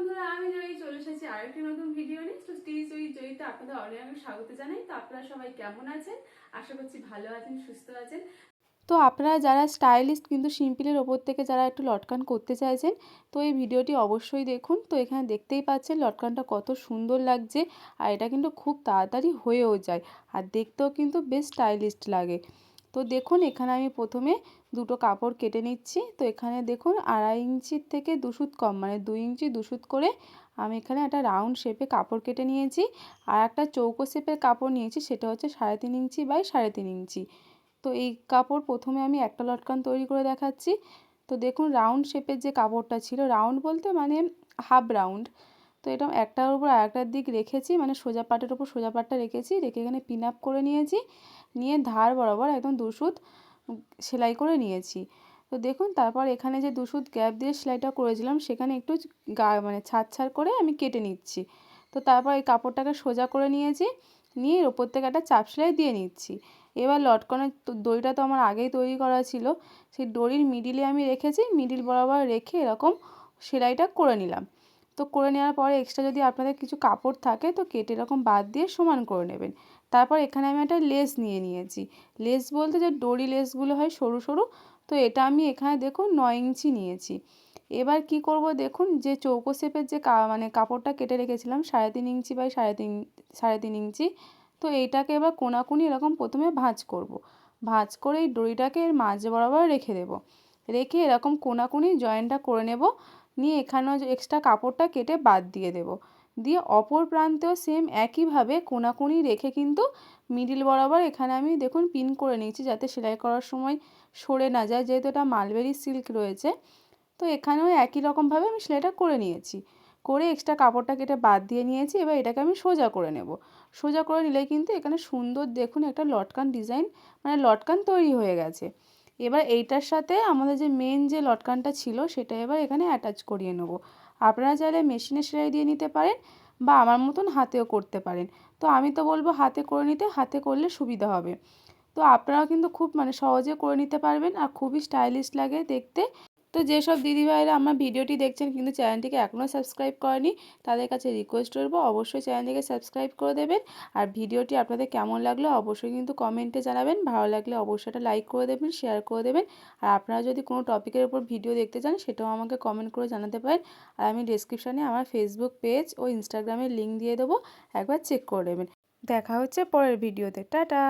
বন্ধুরা, আমি জয়ী চলে এসেছি আরেকটি নতুন ভিডিও নিয়ে। তো উই জয়ীতে আপনাদের অনেক স্বাগত জানাই। তো আপনারা সবাই কেমন আছেন? আশা করছি ভালো আছেন, সুস্থ আছেন। তো আপনারা যারা স্টাইলিস্ট কিন্তু সিম্পলের ওপর থেকে যারা একটু লটকান করতে চাইছেন, তো এই ভিডিওটি অবশ্যই দেখুন। তো এখানে দেখতেই পাচ্ছেন লটকানটা কত সুন্দর লাগছে, আর এটা কিন্তু খুব তাড়াতাড়ি হয়েও যায়। আর দেখতেও কিন্তু বেশ স্টাইলিস্ট লাগে। তো দেখুন, এখানে আমি প্রথমে দুটো কাপড় কেটে নিচ্ছি। তো এখানে দেখুন, আড়াই ইঞ্চির থেকে দুশুত কম মানে দুই ইঞ্চি দুশুত করে আমি এখানে একটা রাউন্ড শেপে কাপড় কেটে নিয়েছি। আর একটা চৌকো শেপের কাপড় নিয়েছি, সেটা হচ্ছে সাড়ে তিন ইঞ্চি বাই সাড়ে তিন ইঞ্চি। তো এই কাপড় প্রথমে আমি একটা লটকান তৈরি করে দেখাচ্ছি। তো দেখুন, রাউন্ড শেপের যে কাপড়টা ছিল, রাউন্ড বলতে মানে হাফ রাউন্ড। তো এটা একটার উপর আরেকটার দিক রেখেছি মানে সোজা পাটের উপর সোজা পাটটা রেখেছি, রেখে এখানে পিন আপ করে নিয়েছি, নিয়ে ধার বরাবর একদম দুশুত সেলাই করে নিয়েছি। তো দেখুন, তারপর এখানে যে দুশুত গ্যাপ দিয়ে সেলাইটা করেছিলাম, সেখানে একটু গা মানে ছাড় ছাড় করে আমি কেটে নিচ্ছি। তো তারপর এই কাপড়টাকে সোজা করে নিয়েছি, নিয়ে এর ওপর থেকে একটা চাপ সেলাই দিয়ে নিচ্ছি। এবার লটকনের দড়িটা তো আমার আগেই তৈরি করা ছিল, সেই দড়ির মিডিলে আমি রেখেছি মিডিল বরাবর রেখে এরকম সেলাইটা করে নিলাম। তো করে নেওয়ার পরে এক্সট্রা যদি আপনাদের কিছু কাপড় থাকে, তো কেটে এরকম বাদ দিয়ে সমান করে নেবেন। তারপর এখানে আমি একটা লেস নিয়ে নিয়েছি। লেস বলতে যে ডরি লেসগুলো হয় সরু সরু, তো এটা আমি এখানে দেখুন নয় ইঞ্চি নিয়েছি। এবার কি করব দেখুন, যে চৌকো শেপের যে মানে কাপড়টা কেটে রেখেছিলাম, সাড়ে তিন ইঞ্চি বাই সাড়ে তিন সাড়ে তিন ইঞ্চি, তো এইটাকে এবার কোনাকুনি এরকম প্রথমে ভাঁজ করব। ভাঁজ করে এই দড়িটাকে এর মাঝ বরাবর রেখে দেব। রেখে এরকম কোনাকুনি জয়েন্টটা করে নেব। নিয়ে এখানেও এক্সট্রা কাপড়টা কেটে বাদ দিয়ে দেব। দিয়ে অপর প্রান্তেও সেম একইভাবে কোনাকুনি রেখে কিন্তু মিডিল বরাবর এখানে আমি দেখুন পিন করে নিয়েছি যাতে সেলাই করার সময় সরে না যায়, যেহেতু এটা মালবেরি সিল্ক রয়েছে। তো এখানেও একই রকমভাবে আমি সেলাইটা করে নিয়েছি। করে এক্সট্রা কাপড়টা কেটে বাদ দিয়ে নিয়েছি, এবার এটাকে আমি সোজা করে নেব। সোজা করে নিলে কিন্তু এখানে সুন্দর দেখুন একটা লটকান ডিজাইন মানে লটকান তৈরি হয়ে গেছে। এবার এইটার সাথে আমাদের যে মেন যে লটকানটা ছিল, সেটা এবার এখানে অ্যাটাচ করিয়ে নেব। আপনারা চাইলে মেশিনে সেলাই দিয়ে নিতে পারেন বা আমার মতন হাতেও করতে পারেন। তো আমি তো বলব হাতে করে নিতে, হাতে করলে সুবিধা হবে। তো আপনারাও কিন্তু খুব মানে সহজে করে নিতে পারবেন আর খুবই স্টাইলিশ লাগে দেখতে। তো যেসব দিদিভাইরা আমার ভিডিওটি দেখছেন কিন্তু চ্যানেলটিকে এখনও সাবস্ক্রাইব করেনি, তাদের কাছে রিকোয়েস্ট করব অবশ্যই চ্যানেলটিকে সাবস্ক্রাইব করে দেবেন। আর ভিডিওটি আপনাদের কেমন লাগল অবশ্যই কিন্তু কমেন্টে জানাবেন। ভালো লাগলে অবশ্যই একটা লাইক করে দেবেন শেয়ার করে দেবেন। আর আপনারা যদি কোনো টপিকের উপর ভিডিও দেখতে চান সেটাও আমাকে কমেন্ট করে জানাতে পারেন। আর আমি ডিসক্রিপশানে আমার ফেসবুক পেজ ও ইনস্টাগ্রামের লিঙ্ক দিয়ে দেবো, একবার চেক করে নেবেন। দেখা হচ্ছে পরের ভিডিওতে। টাটা!